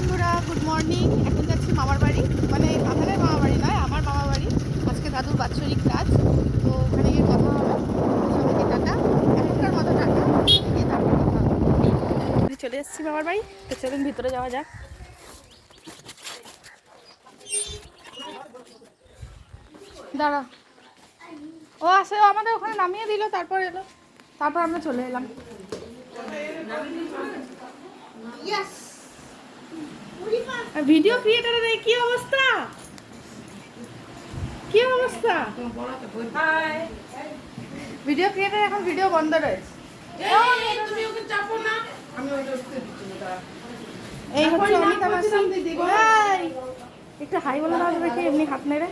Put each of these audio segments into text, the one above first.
বন্ধুরা good morning এখন যাচ্ছি মামার বাড়ি। মানে আপনাদের মামা বাড়ি নয়, আমার মামা বাড়ি। আজকে দাদুর বাৎসরিক কাজ। তো ওখানে গিয়ে কথা হবে। সবাইকে টাটা। এখনকার মতো টাটা। গিয়ে তারপর কথা হবে চলে এসেছি মামার বাড়ি। তো চলুন ভিতরে যাওয়া যাক। দাঁড়া। ও আসে আমাদের ওখানে নামিয়ে দিল, তারপর এলো। তারপর আমরা চলে এলাম। ভিডিও ক্রিয়েটারের এই কি অবস্থা? কি অবস্থা? ভিডিও ক্রিয়েটার এখন ভিডিও বন্ধ রয়েছে। এই হচ্ছে অমিতা মাসি একটু হাই বলে দাও দেখি এমনি হাত নেড়ে।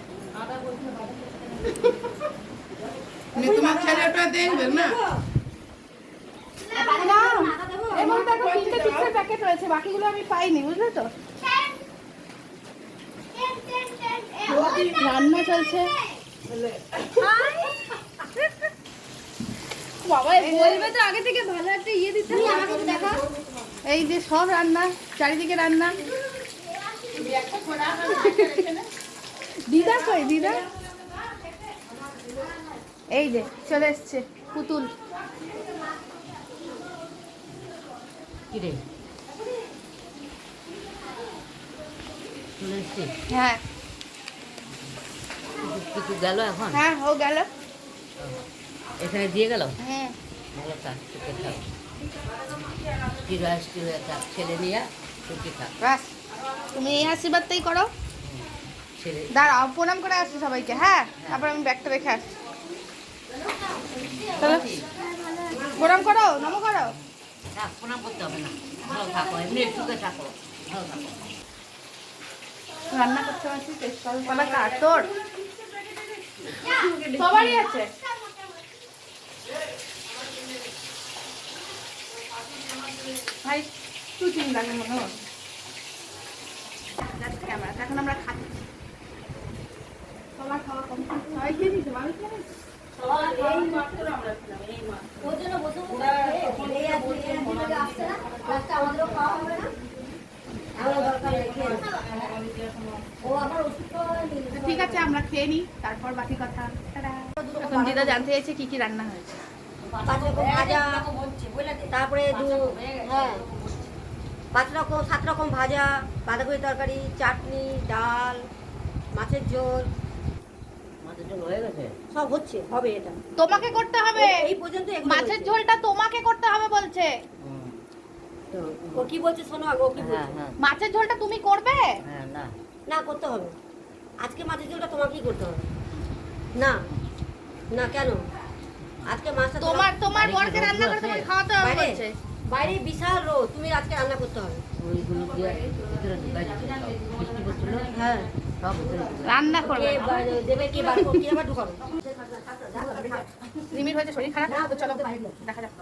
তোমার ছেলেটা দেখবে না? মধ্যে এখন তিনটে চিপসের প্যাকেট রয়েছে বাকিগুলো আমি পাইনি বুঝলে তো? রান্না চলছে। বাবা বলবে তো আগে থেকে ভালো একটা ইয়ে দিতে দেখা এই যে সব রান্না চারিদিকে রান্না। দিদা কই দিদা? এই যে চলে এসছে পুতুল। কিরে? হ্যাঁ। কিছু গেল এখন? হ্যাঁ ও গেল। এখানে দিয়ে গেল? হ্যাঁ। ভালো থাক সুখে থাক। চিরাস চিরে থাক ছেলে নিয়ে সুখে থাক। ব্যাস তুমি এই আশীর্বাদটাই করো। ছেলে। দাঁড়াও প্রণাম করে আসছি সবাইকে হ্যাঁ? তারপর আমি ব্যাগটা রেখে আসছি। প্রণাম করো নমো করো। রান্না করতে পারছি তেজপাল সবারই আছে ভাই তুই চিন লাগে মনে হয় ক্যামেরা এখন আমরা খাচ্ছি সবার খাওয়া কমপ্লিট সবাই খেয়ে নিয়েছে মানুষ ঠিক আছে, আমরা খেয়ে নিই, তারপর বাকি কথা। এখন দিদা জানতে চাইছে কি কি রান্না হয়েছে। তারপরে হ্যাঁ। পাঁচ রকম, সাত রকম ভাজা বাঁধাকপি তরকারি, চাটনি, ডাল, মাছের ঝোল মাছের জল হয়ে গেছে সব হচ্ছে হবে এটা। তোমাকে করতে হবে। এই পর্যন্ত মাছের ঝোলটা তোমাকে করতে হবে বলছে। ও কি বলছে শোনো আগে ও কি হ্যাঁ বলছে? হ্যাঁ। মাছের ঝোলটা তুমি করবে? হ্যাঁ না। না করতে হবে। আজকে মাছের ঝোলটা তোমাকেই করতে হবে। না না কেন? আজকে মাছটা তোমার তোমার বরকে রান্না করে তোমাকে খাওয়াতে হবে বলছে। বাইরে বিশাল রোদ তুমি আজকে রান্না করতে হবে। ওইগুলো দিয়ে ভিতরে ঢুকাই বৃষ্টি পড়ছিল? হ্যাঁ। সব রান্না করবে দেবে কি বার করো, আবার ঢুকাবে? রিমির হয়েছে শরীর খারাপ? তো চলো দেখা যাক।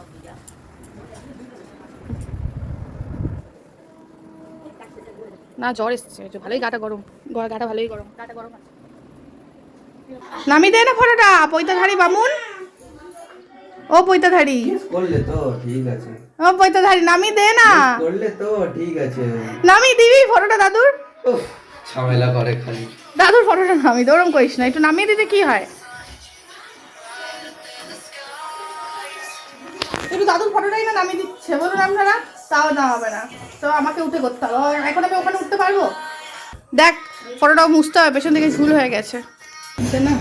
না জ্বর এসছে ভালোই গাটা গরম। গাটা ভালোই গরম। গাটা গরম আছে। নামি দে না ফটোটা পৈতাধারী বামুন। ও পৈতাধারী। করলে তো ঠিক আছে। ও পৈতাধারী নামি দে না। করলে তো ঠিক আছে। নামি দিবি ফটোটা দাদুর? উফ, ঝামেলা করে খালি। দাদুর ফটোটা নামি দে ওরম করিস না একটু নামিয়ে দিতে কি হয়? একটু দাদুর ফটোটাই না নামিয়ে দিচ্ছে বলুন আপনারা তাও নামাবে না। তো আমাকে উঠে করতে হবে। এখন আমি ওখানে উঠতে পারব? দেখ ফটোটা মুছতে হবে পেছন থেকে ঝুল হয়ে গেছে। না?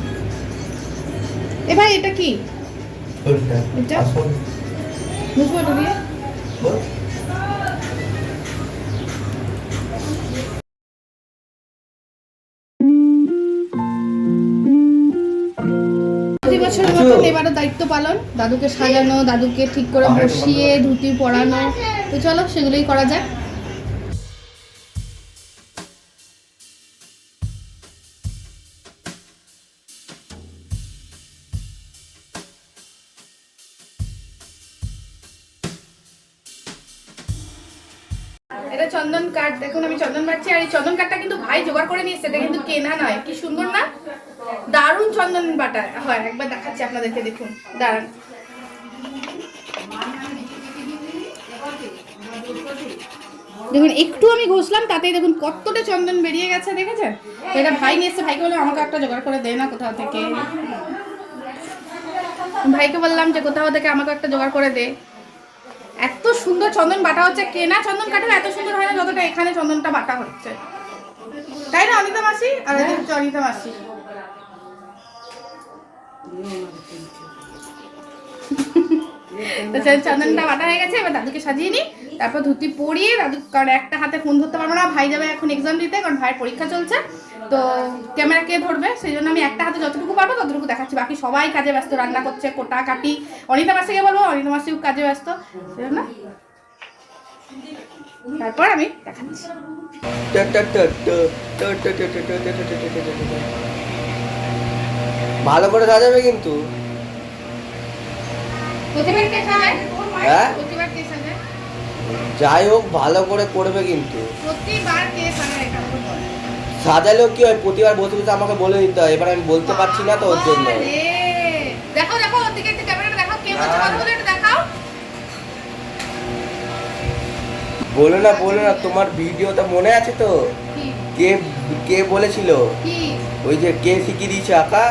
এ ভাই এটা কি? বছরের মতন এবারও দায়িত্ব পালন। দাদুকে সাজানো দাদুকে ঠিক করে বসিয়ে ধুতি পরানো। তো চলো সেগুলোই করা যাক। এটা চন্দন কাঠ। দেখুন, আমি চন্দন বাড়ছি আর এই চন্দন কাঠটা কিন্তু ভাই জোগাড় করে নিয়েছে এটা কিন্তু কেনা নয়। কি সুন্দর না? দারুণ চন্দন বাটা। হয়, একবার দেখাচ্ছি আপনাদেরকে, দেখুন। দাঁড়ান দেখুন, একটু আমি ঘষলাম, তাতেই দেখুন কতটা চন্দন বেরিয়ে গেছে, দেখেছেন? এটা ভাই নিয়ে এসছে। ভাইকে বললাম, আমাকে একটা জোগাড় করে দেয় না কোথাও থেকে। ভাইকে বললাম যে, কোথাও থেকে আমাকে একটা জোগাড় করে দে। এত সুন্দর চন্দন বাটা হচ্ছে। কেনা চন্দন কাঠের এত সুন্দর হয় না যতটা এখানে চন্দনটা বাটা হচ্ছে। তাই না অনিতা মাসি? আর হচ্ছে অনিতা মাসি। Thank সেই চন্দনটা বাটা হয়ে গেছে এবার দাদুকে সাজিয়ে নিই তারপর ধুতি পরিয়ে দাদু কারণ একটা হাতে ফোন ধরতে পারব না ভাই যাবে এখন এক্সাম দিতে কারণ ভাইয়ের পরীক্ষা চলছে তো ক্যামেরা কে ধরবে সেই জন্য আমি একটা হাতে যতটুকু পারব ততটুকু দেখাচ্ছি বাকি সবাই কাজে ব্যস্ত রান্না করছে কোটা কাটি অনিতা মাসিকে বলব অনিতা মাসিও কাজে ব্যস্ত সেই জন্য তারপর আমি দেখাচ্ছি ভালো করে সাজাবে কিন্তু হ্যাঁ? যাই হোক ভালো করে করবে কিন্তু। সাজালেও কি হয়? প্রতিবার বসে বসে আমাকে বলে দিতে হয়। এবার আমি বলতে পারছি না তো ওর জন্য। বাবারে। দেখাও দেখাও ওর ক্যামেরাটা দেখাও। কে বলছে? কথা বলে দেখাও। বলো না বলো না তোমার ভিডিওটা মনে আছে তো? কে কে বলেছিল? কি? ওই যে কে শিখিয়ে দিয়েছে আঁকা?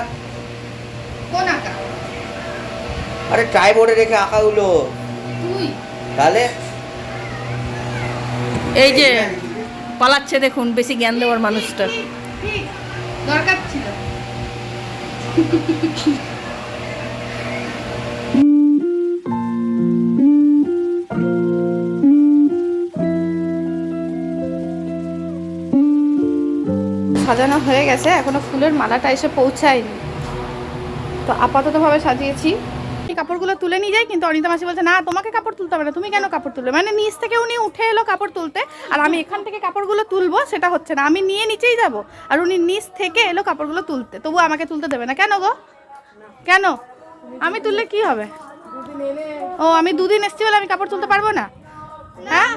আরে ট্রাই বোর্ডে রেখে আঁকাগুলো তুই? তাহলে? এই যে পালাচ্ছে দেখুন বেশি জ্ঞান দেওয়ার মানুষটা। দরকার ছিল। সাজানো হয়ে গেছে এখনও ফুলের মালাটা এসে পৌঁছায়নি। তো আপাততভাবে সাজিয়েছি। কাপড়গুলো তুলে নিয়ে যাই, কিন্তু অনিতা মাসি বলছে, না, তোমাকে কাপড় তুলতে হবে না। তুমি কেন কাপড় তুলবে? মানে নিচ থেকে উনি উঠে এলো কাপড় তুলতে, আর আমি এখান থেকে কাপড়গুলো তুলবো, সেটা হচ্ছে না। আমি নিয়ে নিচেই যাব, আর উনি নিচ থেকে এলো কাপড়গুলো তুলতে। তবু আমাকে তুলতে দেবে না। কেন গো? কেন? আমি তুললে কি হবে? ও, আমি দুদিন এসছি বলে আমি কাপড় তুলতে পারব না? হ্যাঁ?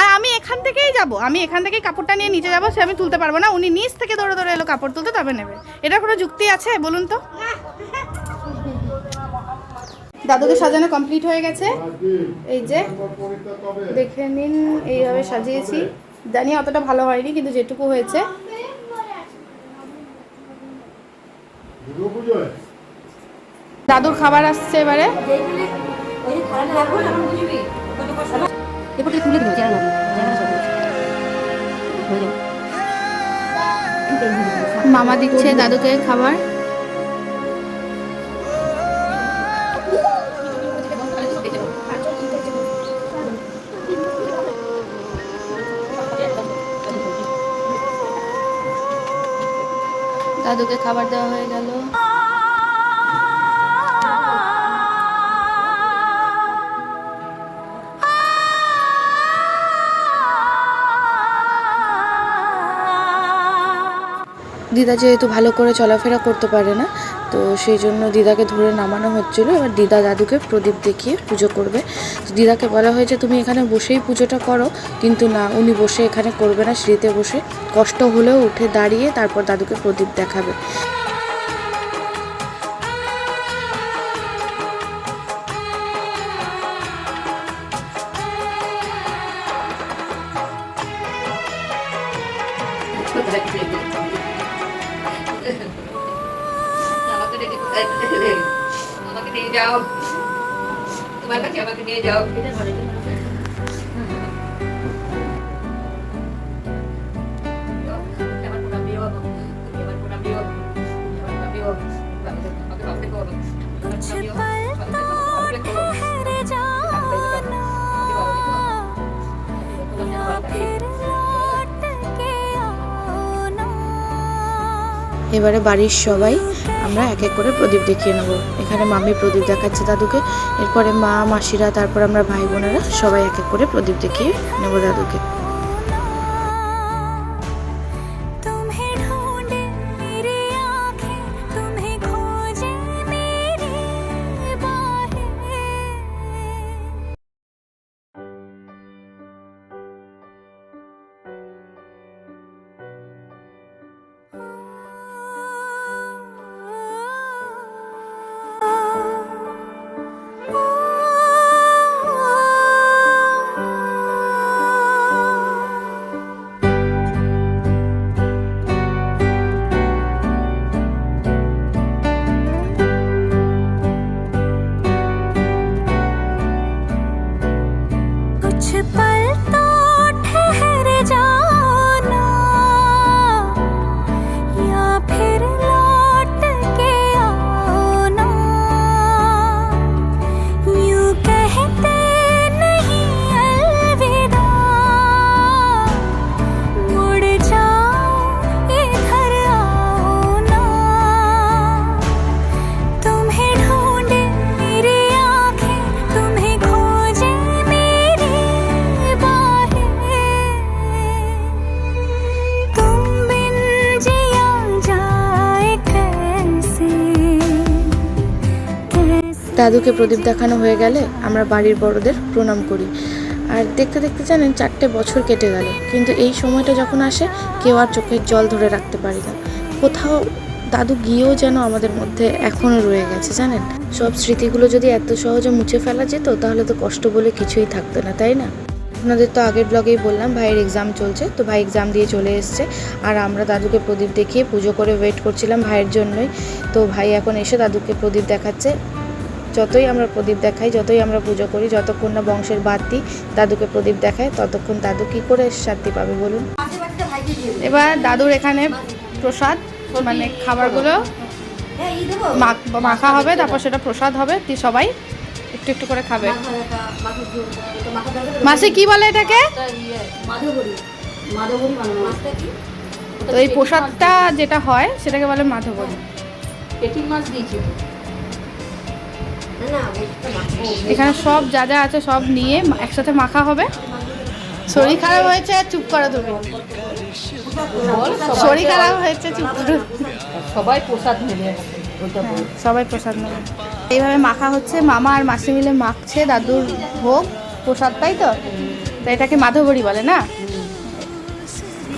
আর আমি এখান থেকেই যাব। আমি এখান থেকেই কাপড়টা নিয়ে নিচে যাব, সে আমি তুলতে পারব না। উনি নিচ থেকে দৌড়ে দৌড়ে এলো কাপড় তুলতে, তবে নেবে। এটা কোনো যুক্তি আছে বলুন তো? দাদুকে সাজানো কমপ্লিট হয়ে গেছে। এই যে, দেখে নিন, এইভাবে সাজিয়েছি। জানি অতটা ভালো হয়নি, কিন্তু যেটুকু হয়েছে। দাদুর খাবার আসছে এবারে। তুই তুলে জানা মামা দিচ্ছে দাদুকে খাবার। দাদুকে খাবার দেওয়া হয়ে গেল। দিদা যেহেতু ভালো করে চলাফেরা করতে পারে না, তো সেই জন্য দিদাকে ধরে নামানো হচ্ছিল। এবার দিদা দাদুকে প্রদীপ দেখিয়ে পুজো করবে। তো দিদাকে বলা হয়েছে, তুমি এখানে বসেই পুজোটা করো। কিন্তু না, উনি বসে এখানে করবে না, সিঁড়িতে বসে। কষ্ট হলেও উঠে দাঁড়িয়ে তারপর দাদুকে প্রদীপ দেখাবে। করো, তোমার যেন ভালো থাকে। এবারে বাড়ির সবাই আমরা এক এক করে প্রদীপ দেখিয়ে নেব। এখানে মামি প্রদীপ দেখাচ্ছে দাদুকে। এরপরে মা, মাসিরা, তারপর আমরা ভাই বোনেরা সবাই এক এক করে প্রদীপ দেখিয়ে নেব দাদুকে। দাদুকে প্রদীপ দেখানো হয়ে গেলে আমরা বাড়ির বড়দের প্রণাম করি। আর দেখতে দেখতে জানেন চারটে বছর কেটে গেল, কিন্তু এই সময়টা যখন আসে, কেউ আর চোখের জল ধরে রাখতে পারি না। কোথাও দাদু গিয়েও যেন আমাদের মধ্যে এখনও রয়ে গেছে, জানেন? সব স্মৃতিগুলো যদি এত সহজে মুছে ফেলা যেত, তাহলে তো কষ্ট বলে কিছুই থাকতো না, তাই না? আপনাদের তো আগের ব্লগেই বললাম, ভাইয়ের এক্সাম চলছে, তো ভাই এক্সাম দিয়ে চলে এসছে। আর আমরা দাদুকে প্রদীপ দেখিয়ে পুজো করে ওয়েট করছিলাম ভাইয়ের জন্যই। তো ভাই এখন এসে দাদুকে প্রদীপ দেখাচ্ছে। যতই আমরা প্রদীপ দেখাই, যতই আমরা পুজো করি যতক্ষণ না বংশের বাতি দাদুকে প্রদীপ দেখায়, ততক্ষণ দাদু কি করে শান্তি পাবে বলুন? এবার দাদুর এখানে প্রসাদ মানে খাবারগুলো হ্যাঁ মাখ- হবে, তারপর সেটা প্রসাদ হবে তুই সবাই একটু একটু করে খাবে। মাসি কি বলে এটাকে? তো এই প্রসাদটা যেটা হয়, সেটাকে বলে মাধবরী। পেটিং মাছ এখানে সব যা যা আছে সব নিয়ে একসাথে মাখা হবে। শরীর খারাপ হয়েছে চুপ করো তুমি। শরীর খারাপ হয়েছে চুপ করো। সবাই প্রসাদ নেবে সবাই প্রসাদ নেবে। এইভাবে মাখা হচ্ছে মামা আর মাসি মিলে মাখছে দাদুর ভোগ প্রসাদ তাই তো? তো এটাকে মাধবরী বলে না?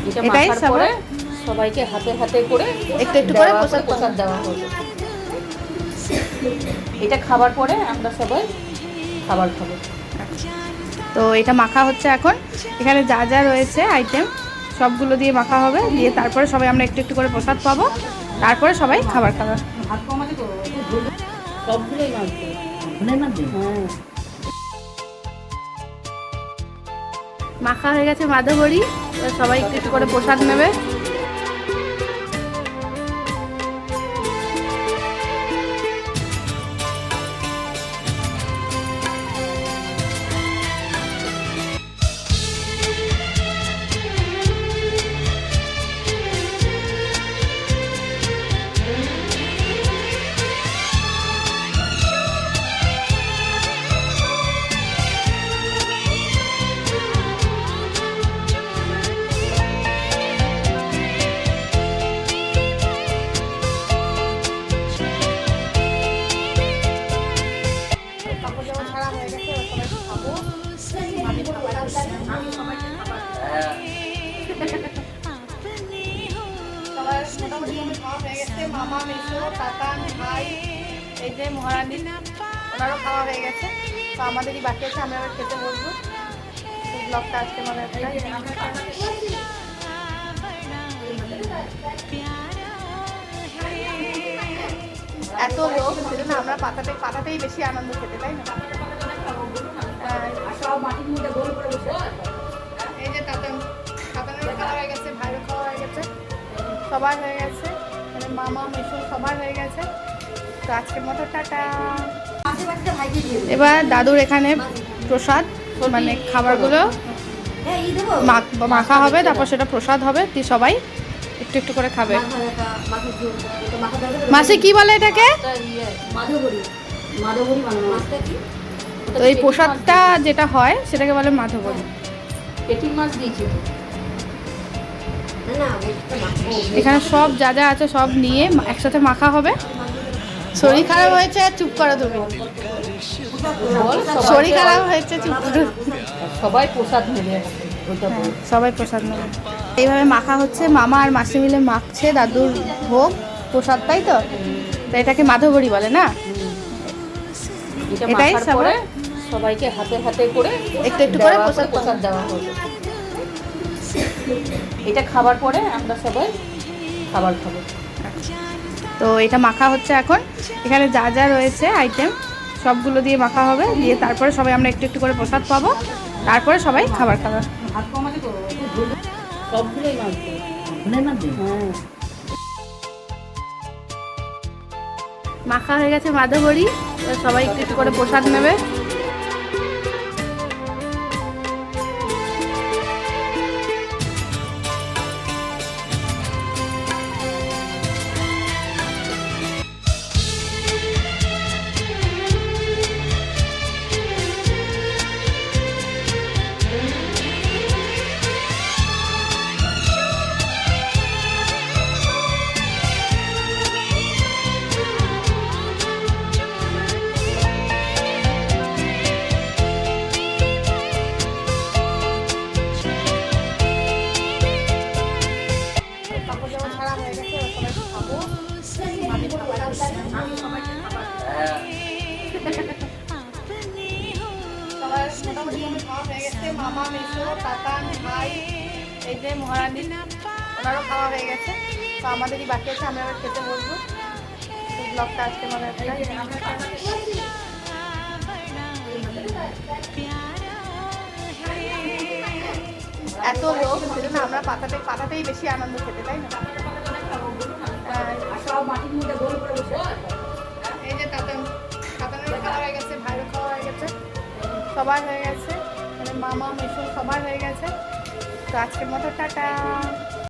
এটা এটাই পরে সবাইকে হাতে হাতে করে একটু একটু করে প্রসাদ প্রসাদ দেওয়া হবে। এটা খাবার পরে আমরা সবাই খাবার খাব। তো এটা মাখা হচ্ছে এখন। এখানে যা যা রয়েছে আইটেম সবগুলো দিয়ে মাখা হবে। দিয়ে তারপরে সবাই আমরা একটু একটু করে প্রসাদ পাবো। তারপরে সবাই খাবার খাবে। সবগুলোই হ্যাঁ। মাখা হয়ে গেছে মাধবরী এবার সবাই একটু একটু করে প্রসাদ নেবে। মহারানী ওনারও খাওয়া হয়ে গেছে। তো আমাদেরই বাকি আছে, আমরা আবার খেতে বসবো। ব্লগটা আজকে মানে এত লোক, সেজন্য আমরা পাতাতে পাতাতেই বেশি আনন্দ খেতে, তাই না? সব মাটির মধ্যে এই যে খাওয়া হয়ে গেছে, ভাইয়ের খাওয়া হয়ে গেছে। সবার হয়ে গেছে। মানে মামা, মেশো সবার হয়ে গেছে। তো আজকের মতো টাটা। এবার দাদুর এখানে প্রসাদ মানে খাবারগুলো মাখ- হবে, তারপর সেটা প্রসাদ হবে তুই সবাই একটু একটু করে খাবে। মাসি কি বলে এটাকে? তো এই প্রসাদটা যেটা হয়, সেটাকে বলে মাধবরী এখানে সব যা যা আছে সব নিয়ে একসাথে মাখা হবে। শরীর খারাপ হয়েছে চুপ করো তুমি। শরীর খারাপ হয়েছে চুপ করো। সবাই প্রসাদ নেবে সবাই প্রসাদ নেবে। এইভাবে মাখা হচ্ছে মামা আর মাসি মিলে মাখছে দাদুর ভোগ প্রসাদ তাই তো? এটাকে মাধবরী বলে না? এটাই সবাইকে হাতে হাতে করে একটু একটু করে প্রসাদ প্রসাদ দেওয়া হবে। এটা খাবার পরে আমরা সবাই খাবার খাব। তো এটা মাখা হচ্ছে এখন। এখানে যা যা রয়েছে আইটেম সবগুলো দিয়ে মাখা হবে। দিয়ে তারপরে সবাই আমরা একটু একটু করে প্রসাদ পাবো। তারপরে সবাই খাবার খাবে। সবগুলোই মাছ ভুনের মাছ হ্যাঁ। মাখা হয়ে গেছে মাধবরী বড়ি সবাই একটু একটু করে প্রসাদ নেবে। এই যে মহারানী ওনারও খাওয়া হয়ে গেছে। তো আমাদেরই বাকি আছে আমরা এবার খেতে বসবো। ব্লগটা আজকে মানে এত লোক সেজন্য আমরা পাতাতে পাতাতেই বেশি আনন্দ খেতে তাই না? সব মাটির মধ্যে গোল করে বসে। এই যে তাতান তাতানের খাওয়া হয়ে গেছে ভাইয়ের খাওয়া হয়ে গেছে। সবার হয়ে গেছে। মানে মামা মেশো সবার হয়ে গেছে। তো আজকের মতো টাটা।